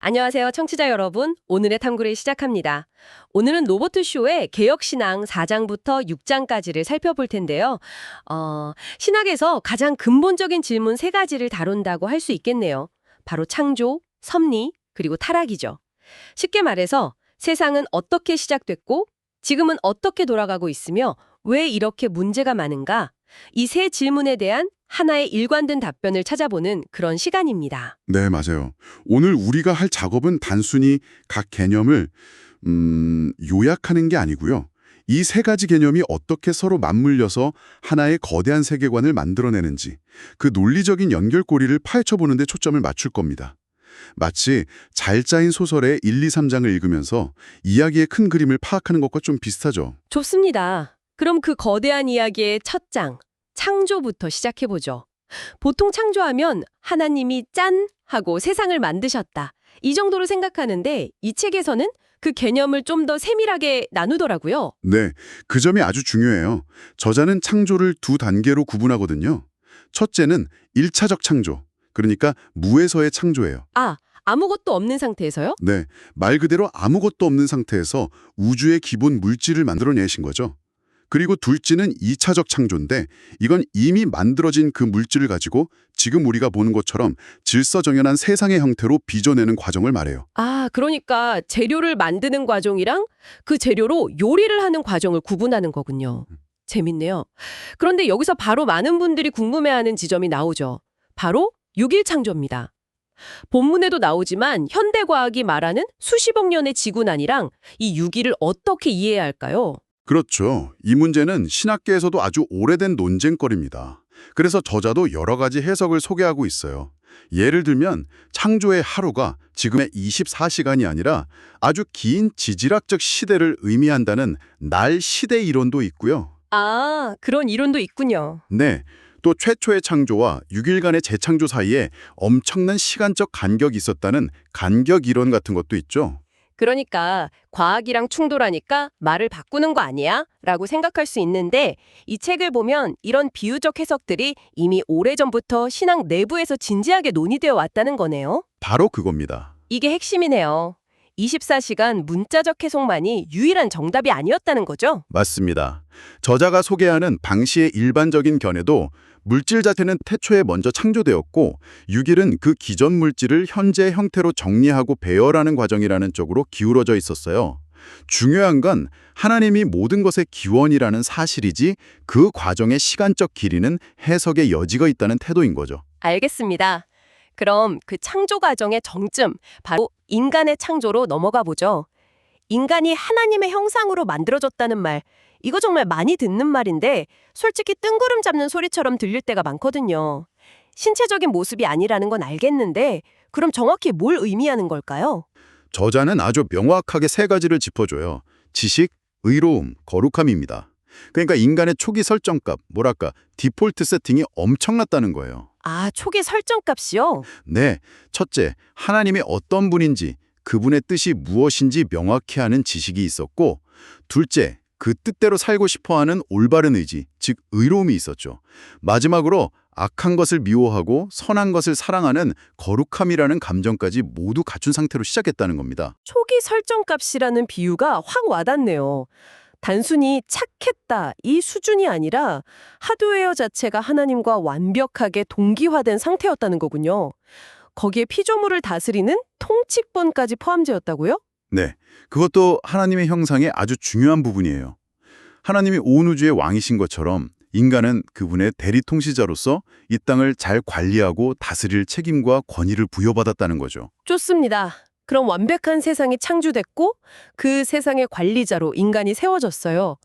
안녕하세요, 청취자 여러분. 오늘의 탐구를 시작합니다. 오늘은 로버트 쇼의 개혁신앙 4장부터 6장까지를 살펴볼 텐데요. 어, 신학에서 가장 근본적인 질문 세 가지를 다룬다고 할 수 있겠네요. 바로 창조, 섭리, 그리고 타락이죠. 쉽게 말해서 세상은 어떻게 시작됐고, 지금은 어떻게 돌아가고 있으며, 왜 이렇게 문제가 많은가? 이 세 질문에 대한 하나의 일관된 답변을 찾아보는 그런 시간입니다. 네, 맞아요. 오늘 우리가 할 작업은 단순히 각 개념을 음, 요약하는 게 아니고요. 이 세 가지 개념이 어떻게 서로 맞물려서 하나의 거대한 세계관을 만들어내는지 그 논리적인 연결고리를 파헤쳐보는 데 초점을 맞출 겁니다. 마치 잘 짜인 소설의 1, 2, 3장을 읽으면서 이야기의 큰 그림을 파악하는 것과 좀 비슷하죠. 좋습니다. 그럼 그 거대한 이야기의 첫 장, 창조부터 시작해보죠. 보통 창조하면 하나님이 짠! 하고 세상을 만드셨다. 이 정도로 생각하는데 이 책에서는 그 개념을 좀 더 세밀하게 나누더라고요. 네, 그 점이 아주 중요해요. 저자는 창조를 두 단계로 구분하거든요. 첫째는 1차적 창조, 그러니까 무에서의 창조예요. 아, 아무것도 없는 상태에서요? 네, 말 그대로 아무것도 없는 상태에서 우주의 기본 물질을 만들어내신 거죠. 그리고 둘째는 2차적 창조인데 이건 이미 만들어진 그 물질을 가지고 지금 우리가 보는 것처럼 질서정연한 세상의 형태로 빚어내는 과정을 말해요. 아, 그러니까 재료를 만드는 과정이랑 그 재료로 요리를 하는 과정을 구분하는 거군요. 재밌네요. 그런데 여기서 바로 많은 분들이 궁금해하는 지점이 나오죠. 바로 6일 창조입니다. 본문에도 나오지만 현대과학이 말하는 수십억 년의 지구난이랑 이 6일을 어떻게 이해해야 할까요? 그렇죠. 이 문제는 신학계에서도 아주 오래된 논쟁거리입니다. 그래서 저자도 여러 가지 해석을 소개하고 있어요. 예를 들면 창조의 하루가 지금의 24시간이 아니라 아주 긴 지질학적 시대를 의미한다는 날 시대 이론도 있고요. 아, 그런 이론도 있군요. 네, 또 최초의 창조와 6일간의 재창조 사이에 엄청난 시간적 간격이 있었다는 간격 이론 같은 것도 있죠. 그러니까 과학이랑 충돌하니까 말을 바꾸는 거 아니야? 라고 생각할 수 있는데 이 책을 보면 이런 비유적 해석들이 이미 오래전부터 신앙 내부에서 진지하게 논의되어 왔다는 거네요. 바로 그겁니다. 이게 핵심이네요. 24시간 문자적 해석만이 유일한 정답이 아니었다는 거죠? 맞습니다. 저자가 소개하는 방시의 일반적인 견해도 물질 자체는 태초에 먼저 창조되었고 6일은 그 기존 물질을 현재 형태로 정리하고 배열하는 과정이라는 쪽으로 기울어져 있었어요. 중요한 건 하나님이 모든 것의 기원이라는 사실이지 그 과정의 시간적 길이는 해석의 여지가 있다는 태도인 거죠. 알겠습니다. 그럼 그 창조 과정의 정점, 바로 인간의 창조로 넘어가 보죠. 인간이 하나님의 형상으로 만들어졌다는 말, 이거 정말 많이 듣는 말인데 솔직히 뜬구름 잡는 소리처럼 들릴 때가 많거든요. 신체적인 모습이 아니라는 건 알겠는데 그럼 정확히 뭘 의미하는 걸까요? 저자는 아주 명확하게 세 가지를 짚어줘요. 지식, 의로움, 거룩함입니다. 그러니까 인간의 초기 설정값, 뭐랄까, 디폴트 세팅이 엄청났다는 거예요. 아, 초기 설정값이요? 네, 첫째, 하나님이 어떤 분인지, 그분의 뜻이 무엇인지 명확히 아는 지식이 있었고, 둘째, 그 뜻대로 살고 싶어하는 올바른 의지, 즉 의로움이 있었죠. 마지막으로 악한 것을 미워하고 선한 것을 사랑하는 거룩함이라는 감정까지 모두 갖춘 상태로 시작했다는 겁니다. 초기 설정값이라는 비유가 확 와닿네요. 단순히 착했다 이 수준이 아니라 하드웨어 자체가 하나님과 완벽하게 동기화된 상태였다는 거군요. 거기에 피조물을 다스리는 통치권까지 포함되었다고요? 네, 그것도 하나님의 형상의 아주 중요한 부분이에요. 하나님이 온 우주의 왕이신 것처럼 인간은 그분의 대리 통치자로서 이 땅을 잘 관리하고 다스릴 책임과 권위를 부여받았다는 거죠. 좋습니다. 그럼 완벽한 세상이 창조됐고 그 세상의 관리자로 인간이 세워졌어요.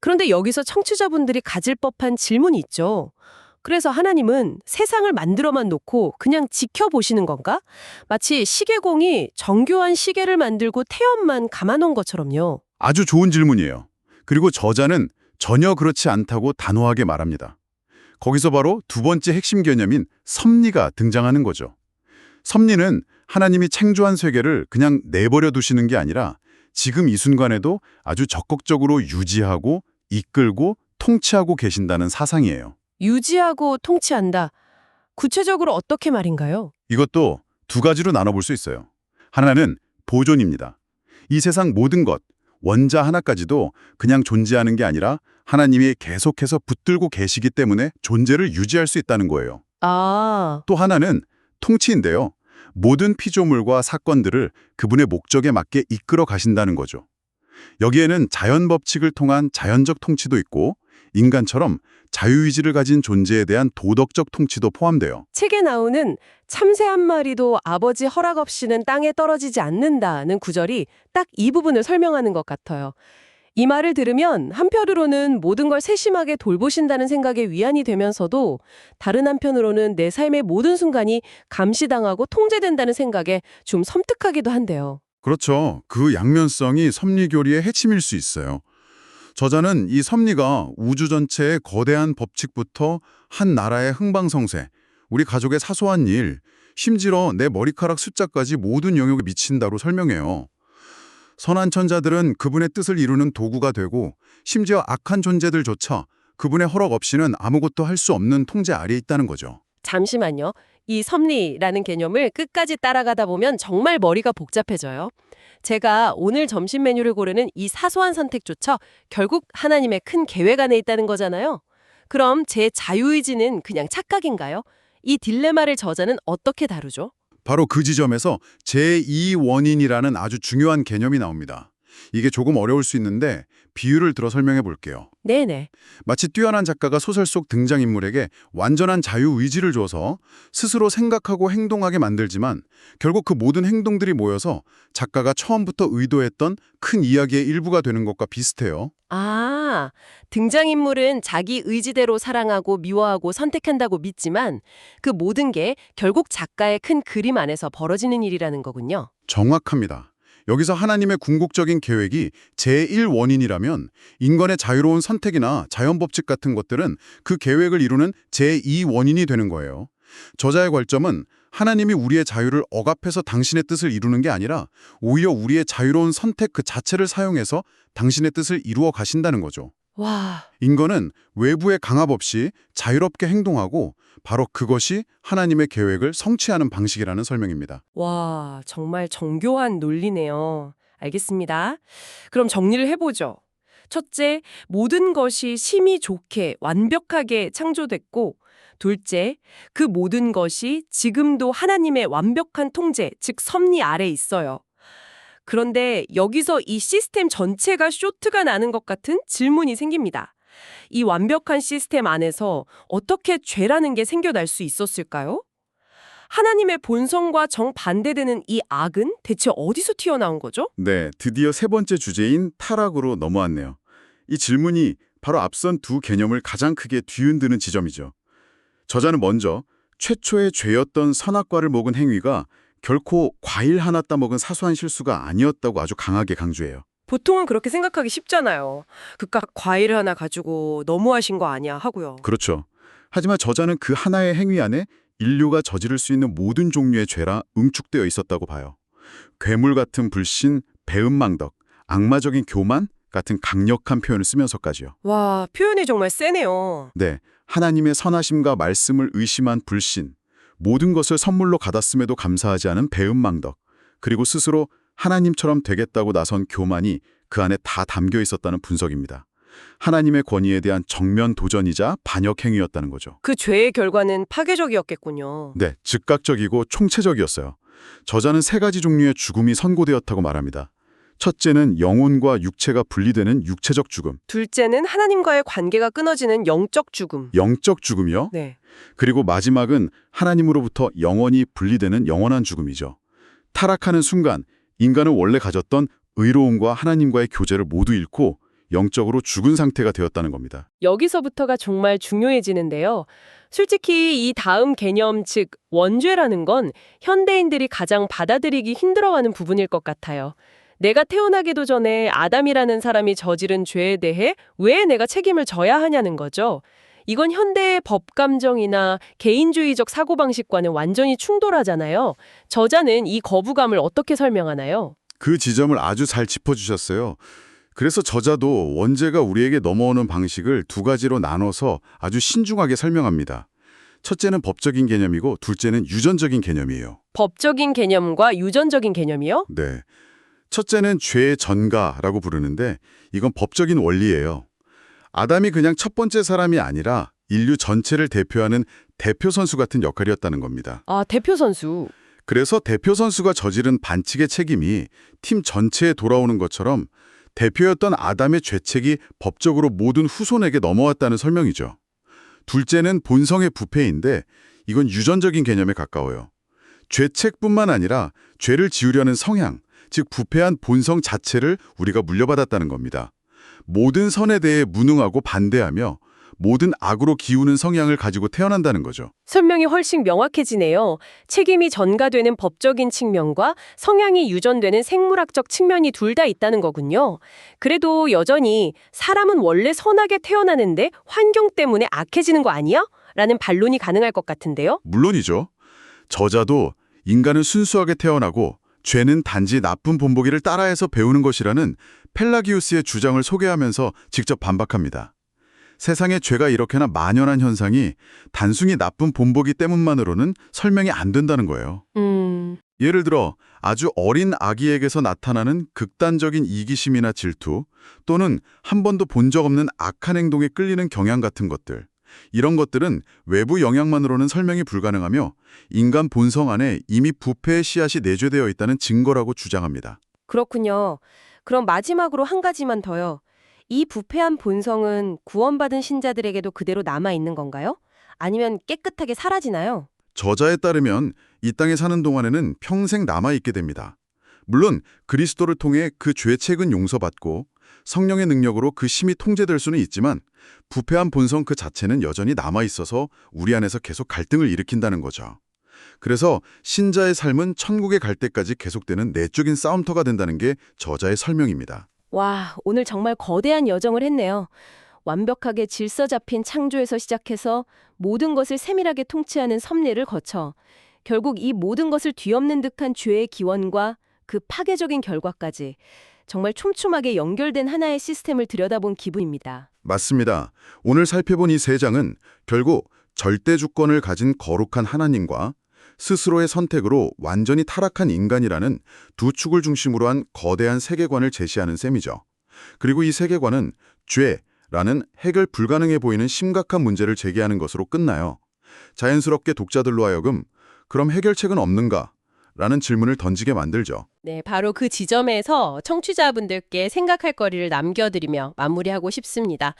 그런데 여기서 청취자분들이 가질 법한 질문이 있죠. 그래서 하나님은 세상을 만들어만 놓고 그냥 지켜보시는 건가? 마치 시계공이 정교한 시계를 만들고 태엽만 감아놓은 것처럼요. 아주 좋은 질문이에요. 그리고 저자는 전혀 그렇지 않다고 단호하게 말합니다. 거기서 바로 두 번째 핵심 개념인 섭리가 등장하는 거죠. 섭리는 하나님이 창조한 세계를 그냥 내버려 두시는 게 아니라 지금 이 순간에도 아주 적극적으로 유지하고 이끌고 통치하고 계신다는 사상이에요. 유지하고 통치한다. 구체적으로 어떻게 말인가요? 이것도 두 가지로 나눠볼 수 있어요. 하나는 보존입니다. 이 세상 모든 것, 원자 하나까지도 그냥 존재하는 게 아니라 하나님이 계속해서 붙들고 계시기 때문에 존재를 유지할 수 있다는 거예요. 아, 또 하나는 통치인데요. 모든 피조물과 사건들을 그분의 목적에 맞게 이끌어 가신다는 거죠. 여기에는 자연 법칙을 통한 자연적 통치도 있고 인간처럼 자유의지를 가진 존재에 대한 도덕적 통치도 포함돼요. 책에 나오는 참새 한 마리도 아버지 허락 없이는 땅에 떨어지지 않는다는 구절이 딱 이 부분을 설명하는 것 같아요. 이 말을 들으면 한편으로는 모든 걸 세심하게 돌보신다는 생각에 위안이 되면서도 다른 한편으로는 내 삶의 모든 순간이 감시당하고 통제된다는 생각에 좀 섬뜩하기도 한데요. 그렇죠. 그 양면성이 섭리교리의 핵심일 수 있어요. 저자는 이 섭리가 우주 전체의 거대한 법칙부터 한 나라의 흥방성쇠, 우리 가족의 사소한 일, 심지어 내 머리카락 숫자까지 모든 영역에 미친다로 설명해요. 선한 천자들은 그분의 뜻을 이루는 도구가 되고 심지어 악한 존재들조차 그분의 허락 없이는 아무것도 할 수 없는 통제 아래에 있다는 거죠. 잠시만요. 이 섭리라는 개념을 끝까지 따라가다 보면 정말 머리가 복잡해져요. 제가 오늘 점심 메뉴를 고르는 이 사소한 선택조차 결국 하나님의 큰 계획 안에 있다는 거잖아요. 그럼 제 자유의지는 그냥 착각인가요? 이 딜레마를 저자는 어떻게 다루죠? 바로 그 지점에서 제2원인이라는 아주 중요한 개념이 나옵니다. 이게 조금 어려울 수 있는데 비유를 들어 설명해 볼게요. 네네. 마치 뛰어난 작가가 소설 속 등장인물에게 완전한 자유의지를 줘서 스스로 생각하고 행동하게 만들지만 결국 그 모든 행동들이 모여서 작가가 처음부터 의도했던 큰 이야기의 일부가 되는 것과 비슷해요. 아, 등장인물은 자기 의지대로 사랑하고 미워하고 선택한다고 믿지만 그 모든 게 결국 작가의 큰 그림 안에서 벌어지는 일이라는 거군요. 정확합니다. 여기서 하나님의 궁극적인 계획이 제1원인이라면 인간의 자유로운 선택이나 자연법칙 같은 것들은 그 계획을 이루는 제2원인이 되는 거예요. 저자의 관점은 하나님이 우리의 자유를 억압해서 당신의 뜻을 이루는 게 아니라 오히려 우리의 자유로운 선택 그 자체를 사용해서 당신의 뜻을 이루어 가신다는 거죠. 와, 인간은 외부의 강압 없이 자유롭게 행동하고 바로 그것이 하나님의 계획을 성취하는 방식이라는 설명입니다. 와, 정말 정교한 논리네요. 알겠습니다. 그럼 정리를 해보죠. 첫째, 모든 것이 심히 좋게 완벽하게 창조됐고, 둘째, 그 모든 것이 지금도 하나님의 완벽한 통제, 즉 섭리 아래 있어요. 그런데 여기서 이 시스템 전체가 쇼트가 나는 것 같은 질문이 생깁니다. 이 완벽한 시스템 안에서 어떻게 죄라는 게 생겨날 수 있었을까요? 하나님의 본성과 정반대되는 이 악은 대체 어디서 튀어나온 거죠? 네, 드디어 세 번째 주제인 타락으로 넘어왔네요. 이 질문이 바로 앞선 두 개념을 가장 크게 뒤흔드는 지점이죠. 저자는 먼저 최초의 죄였던 선악과를 먹은 행위가 결코 과일 하나 따먹은 사소한 실수가 아니었다고 아주 강하게 강조해요. 보통은 그렇게 생각하기 쉽잖아요. 그깟 과일 하나 가지고 너무하신 거 아니야 하고요. 그렇죠. 하지만 저자는 그 하나의 행위 안에 인류가 저지를 수 있는 모든 종류의 죄라 응축되어 있었다고 봐요. 괴물 같은 불신, 배은망덕, 악마적인 교만 같은 강력한 표현을 쓰면서까지요. 와, 표현이 정말 세네요. 네, 하나님의 선하심과 말씀을 의심한 불신, 모든 것을 선물로 받았음에도 감사하지 않은 배은망덕, 그리고 스스로 하나님처럼 되겠다고 나선 교만이 그 안에 다 담겨 있었다는 분석입니다. 하나님의 권위에 대한 정면 도전이자 반역 행위였다는 거죠. 그 죄의 결과는 파괴적이었겠군요. 네, 즉각적이고 총체적이었어요. 저자는 세 가지 종류의 죽음이 선고되었다고 말합니다. 첫째는 영혼과 육체가 분리되는 육체적 죽음, 둘째는 하나님과의 관계가 끊어지는 영적 죽음. 영적 죽음이요. 네. 그리고 마지막은 하나님으로부터 영원히 분리되는 영원한 죽음이죠. 타락하는 순간 인간은 원래 가졌던 의로움과 하나님과의 교제를 모두 잃고 영적으로 죽은 상태가 되었다는 겁니다. 여기서부터가 정말 중요해지는데요. 솔직히 이 다음 개념, 즉 원죄라는 건 현대인들이 가장 받아들이기 힘들어하는 부분일 것 같아요. 내가 태어나기도 전에 아담이라는 사람이 저지른 죄에 대해 왜 내가 책임을 져야 하냐는 거죠. 이건 현대의 법 감정이나 개인주의적 사고방식과는 완전히 충돌하잖아요. 저자는 이 거부감을 어떻게 설명하나요? 그 지점을 아주 잘 짚어주셨어요. 그래서 저자도 원죄가 우리에게 넘어오는 방식을 두 가지로 나눠서 아주 신중하게 설명합니다. 첫째는 법적인 개념이고 둘째는 유전적인 개념이에요. 법적인 개념과 유전적인 개념이요? 네. 첫째는 죄의 전가라고 부르는데 이건 법적인 원리예요. 아담이 그냥 첫 번째 사람이 아니라 인류 전체를 대표하는 대표 선수 같은 역할이었다는 겁니다. 아, 대표 선수. 그래서 대표 선수가 저지른 반칙의 책임이 팀 전체에 돌아오는 것처럼 대표였던 아담의 죄책이 법적으로 모든 후손에게 넘어왔다는 설명이죠. 둘째는 본성의 부패인데 이건 유전적인 개념에 가까워요. 죄책뿐만 아니라 죄를 지으려는 성향, 즉 부패한 본성 자체를 우리가 물려받았다는 겁니다. 모든 선에 대해 무능하고 반대하며 모든 악으로 기우는 성향을 가지고 태어난다는 거죠. 설명이 훨씬 명확해지네요. 책임이 전가되는 법적인 측면과 성향이 유전되는 생물학적 측면이 둘 다 있다는 거군요. 그래도 여전히 사람은 원래 선하게 태어나는데 환경 때문에 악해지는 거 아니야? 라는 반론이 가능할 것 같은데요. 물론이죠. 저자도 인간은 순수하게 태어나고 죄는 단지 나쁜 본보기를 따라해서 배우는 것이라는 펠라기우스의 주장을 소개하면서 직접 반박합니다. 세상에 죄가 이렇게나 만연한 현상이 단순히 나쁜 본보기 때문만으로는 설명이 안 된다는 거예요. 음, 예를 들어 아주 어린 아기에게서 나타나는 극단적인 이기심이나 질투 또는 한 번도 본 적 없는 악한 행동에 끌리는 경향 같은 것들. 이런 것들은 외부 영향만으로는 설명이 불가능하며 인간 본성 안에 이미 부패의 씨앗이 내재되어 있다는 증거라고 주장합니다. 그렇군요. 그럼 마지막으로 한 가지만 더요. 이 부패한 본성은 구원받은 신자들에게도 그대로 남아 있는 건가요? 아니면 깨끗하게 사라지나요? 저자에 따르면 이 땅에 사는 동안에는 평생 남아있게 됩니다. 물론 그리스도를 통해 그 죄책은 용서받고 성령의 능력으로 그 심이 통제될 수는 있지만 부패한 본성 그 자체는 여전히 남아있어서 우리 안에서 계속 갈등을 일으킨다는 거죠. 그래서 신자의 삶은 천국에 갈 때까지 계속되는 내적인 싸움터가 된다는 게 저자의 설명입니다. 와, 오늘 정말 거대한 여정을 했네요. 완벽하게 질서 잡힌 창조에서 시작해서 모든 것을 세밀하게 통치하는 섭리를 거쳐 결국 이 모든 것을 뒤엎는 듯한 죄의 기원과 그 파괴적인 결과까지 정말 촘촘하게 연결된 하나의 시스템을 들여다본 기분입니다. 맞습니다. 오늘 살펴본 이 세 장은 결국 절대 주권을 가진 거룩한 하나님과 스스로의 선택으로 완전히 타락한 인간이라는 두 축을 중심으로 한 거대한 세계관을 제시하는 셈이죠. 그리고 이 세계관은 죄라는 해결 불가능해 보이는 심각한 문제를 제기하는 것으로 끝나요. 자연스럽게 독자들로 하여금 그럼 해결책은 없는가? 라는 질문을 던지게 만들죠. 네, 바로 그 지점에서 청취자분들께 생각할 거리를 남겨드리며 마무리하고 싶습니다.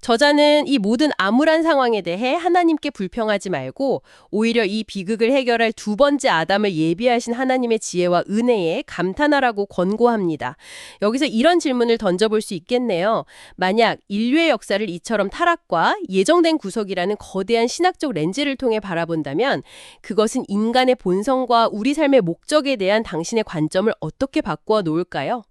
저자는 이 모든 암울한 상황에 대해 하나님께 불평하지 말고 오히려 이 비극을 해결할 두 번째 아담을 예비하신 하나님의 지혜와 은혜에 감탄하라고 권고합니다. 여기서 이런 질문을 던져볼 수 있겠네요. 만약 인류의 역사를 이처럼 타락과 예정된 구속이라는 거대한 신학적 렌즈를 통해 바라본다면 그것은 인간의 본성과 우리 삶의 목적에 대한 당신의 관점 을 어떻게 바꾸어 놓을까요?